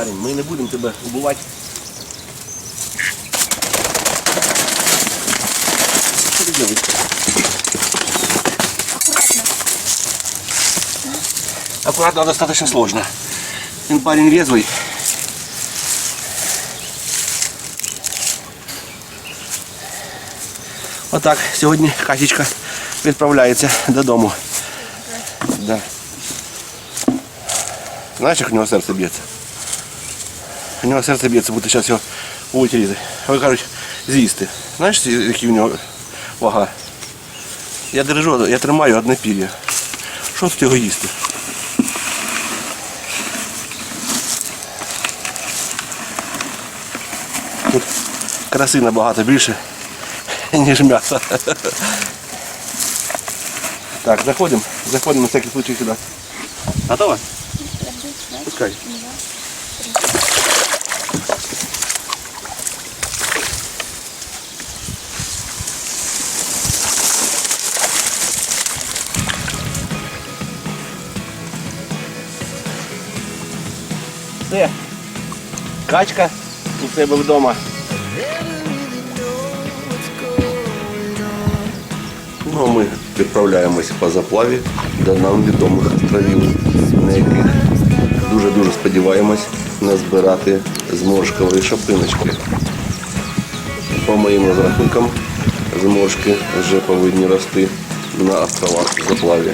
Парень, ми не будемо тебе убивати. Що ти робиш? Аккуратно достаточно сложно. Він парень резвий. Отак, сьогодні Катічка відправляється додому. Да. Знаєш, як у нього серце б'ється? У нього серце б'ється, будто зараз його будуть різати. Ви кажуть, з'їсти. Знаєш, які у нього вага? Я держу, я тримаю одне пір'я. Що тут його їсти? Тут краси набагато більше, ніж м'яса. Так, заходимо. Заходимо на всякий случай сюди. Готово? Пускай. Все. Качка у себе вдома. Ну, а ми відправляємося по заплаві до нам відомих островів, на яких дуже-дуже сподіваємось назбирати зморшкові шапиночки. По моїм розрахункам, зморшки вже повинні рости на островах заплаві.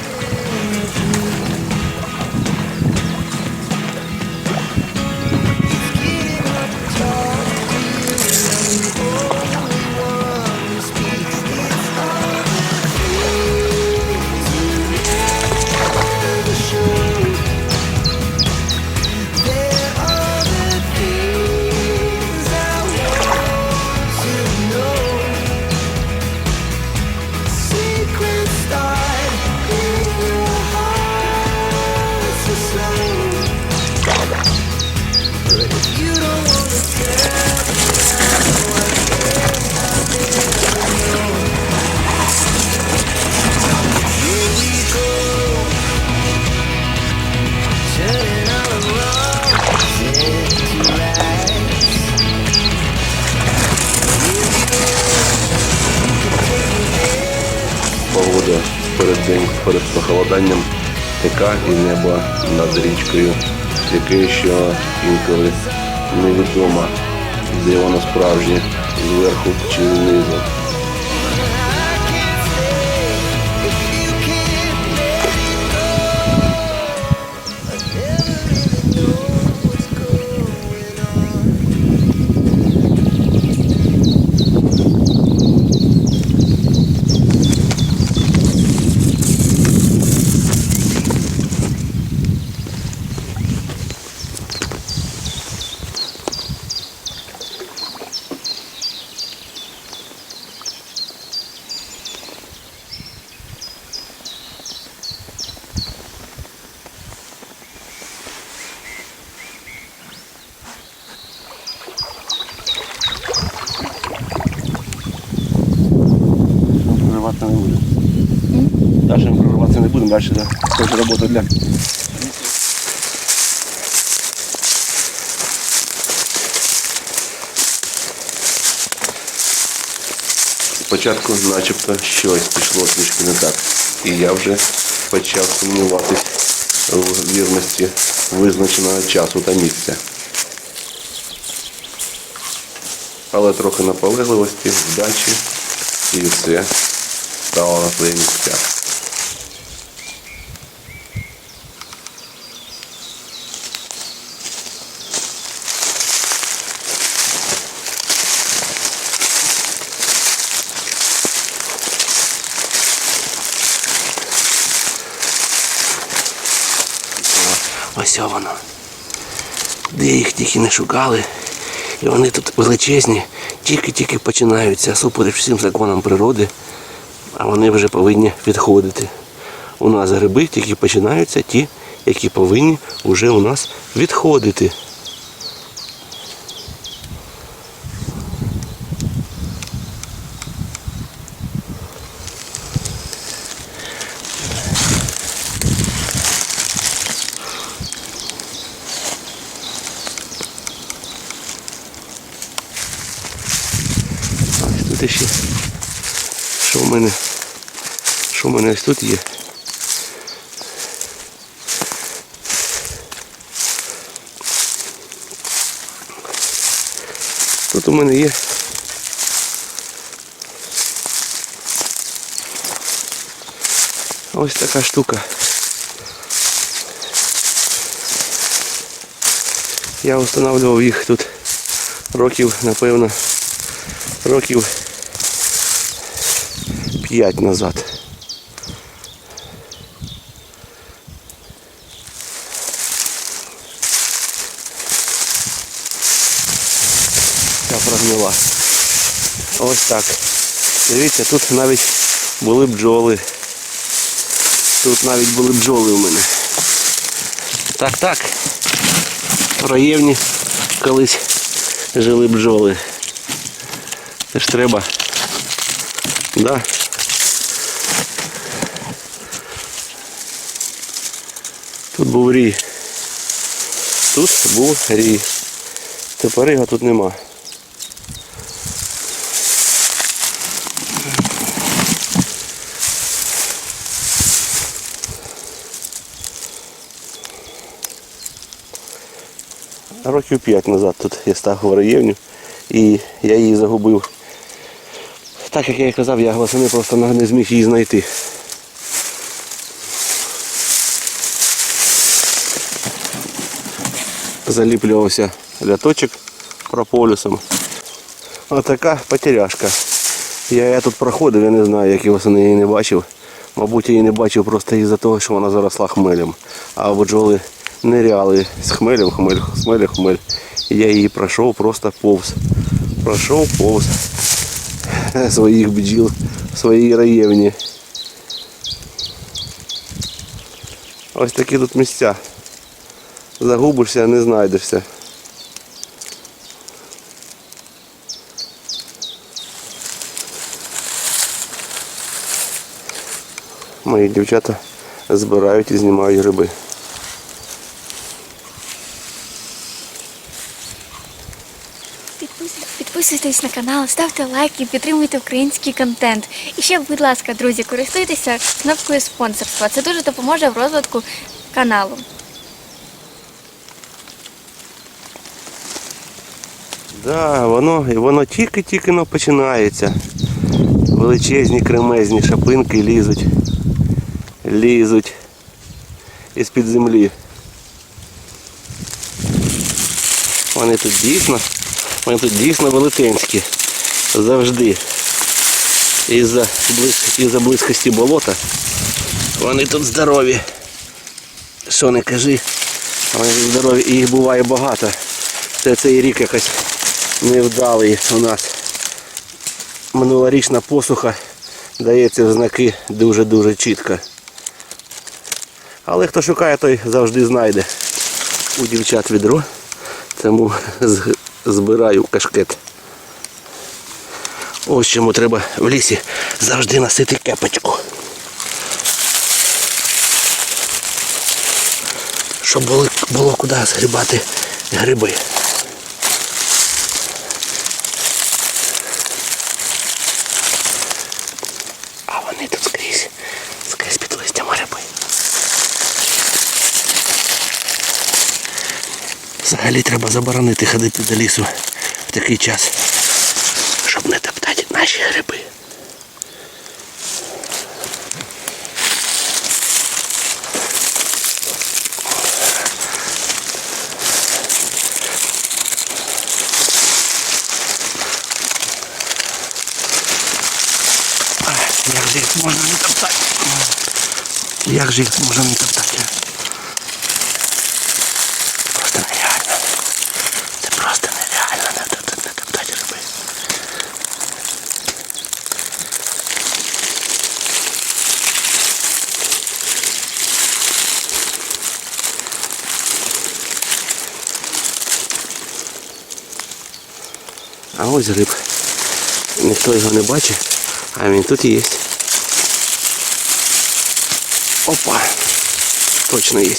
Перед день перед похолоданням така і небо над річкою, яке ще інколи невідомо, де воно справжнє, зверху чи знизу. Дальше мы прорываться не будем, дальше да, тоже работа для. Спочатку начебто щось пішло трішки не так. І я вже почав сумніватись в вірності визначеного часу та місця. Але трохи наполегливості, вдачі і все стало на свої місця. Ось воно. Де їх тільки не шукали. І вони тут величезні, тільки-тільки починаються супереч всім законам природи, а вони вже повинні відходити. У нас гриби тільки починаються ті, які повинні вже у нас відходити. Ще. Що в мене? Що в мене ось тут є? Тут у мене є. Ось така штука. Я встановлював їх тут років, напевно, років 5 назад. Ця прогнила. Ось так. Дивіться, тут навіть були бджоли. Тут навіть були бджоли у мене. Так, так. В раєвні колись жили бджоли. Це ж треба. Да. Тут був рій. Тут був рій. Тепер його тут нема. Років 5 назад тут я став в раєвню і я її загубив. Так як я і казав, я гласини просто не зміг її знайти. Заліплювався ляточок прополісом. Отака потеряшка. Я, я тут проходив, я не знаю, як я восени її не бачив. Мабуть, її не бачив просто із-за того, що вона заросла хмелем. А бджоли ниряли з хмелем, хмель, хмель, хмель. Я її пройшов просто повз. Пройшов повз своїх бджіл своїй раєвні. Ось такі тут місця. Загубишся, не знайдешся. Мої дівчата збирають і знімають гриби. Підписуйтесь, на канал, ставте лайки, підтримуйте український контент. І ще, будь ласка, друзі, користуйтеся кнопкою спонсорства. Це дуже допоможе в розвитку каналу. Да, воно, і воно тільки-тільки починається. Величезні кремезні шапинки лізуть. Лізуть із-під землі. Вони тут дійсно, вони тут дійсно велетенські. Завжди. Із-за близь, із-за близькості болота. Вони тут здорові. Що не кажи, вони тут здорові і їх буває багато. Це цей рік якось невдалий у нас. Минулорічна посуха дається в знаки дуже-дуже чітко. Але хто шукає, той завжди знайде. У дівчат відро, тому збираю кашкет. Ось чому треба в лісі завжди носити кепочку. Щоб було, було куди згрібати гриби. А вони тут скрізь, скрізь під листям гриби. Взагалі треба заборонити ходити до лісу в такий час, щоб не топтати наші гриби. Як же їх можна не топтати? Як же їх можна не топтати? А ось гриб. Ніхто його не бачить, а він тут є. Опа! Точно є.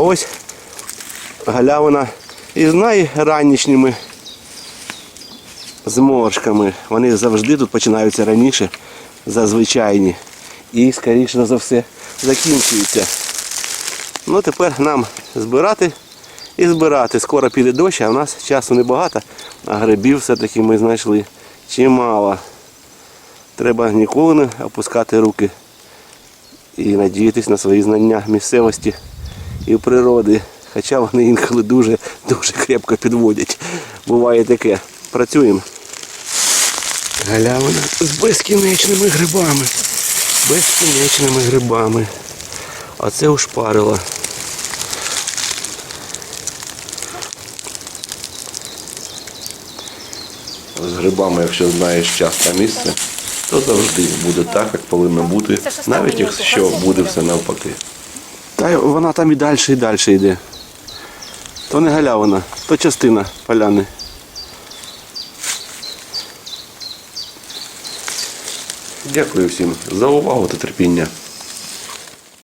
Ось галявина із найранішніми зморшками. Вони завжди тут починаються раніше за звичайні. І, скоріше за все, закінчуються. Ну тепер нам збирати і збирати. Скоро піде дощ, а в нас часу небагато, а грибів все-таки ми знайшли чимало. Треба ніколи не опускати руки і надіятись на свої знання місцевості і природи. Хоча вони інколи дуже дуже крепко підводять. Буває таке. Працюємо. Галявина з безкінечними грибами. Безкінечними грибами. А це ушпарило. З грибами, якщо знаєш час та місце, то завжди буде так, як повинно бути, навіть якщо буде все навпаки. Та вона там і далі, і далі йде. То не галявина, то частина поляни. Дякую всім за увагу та терпіння.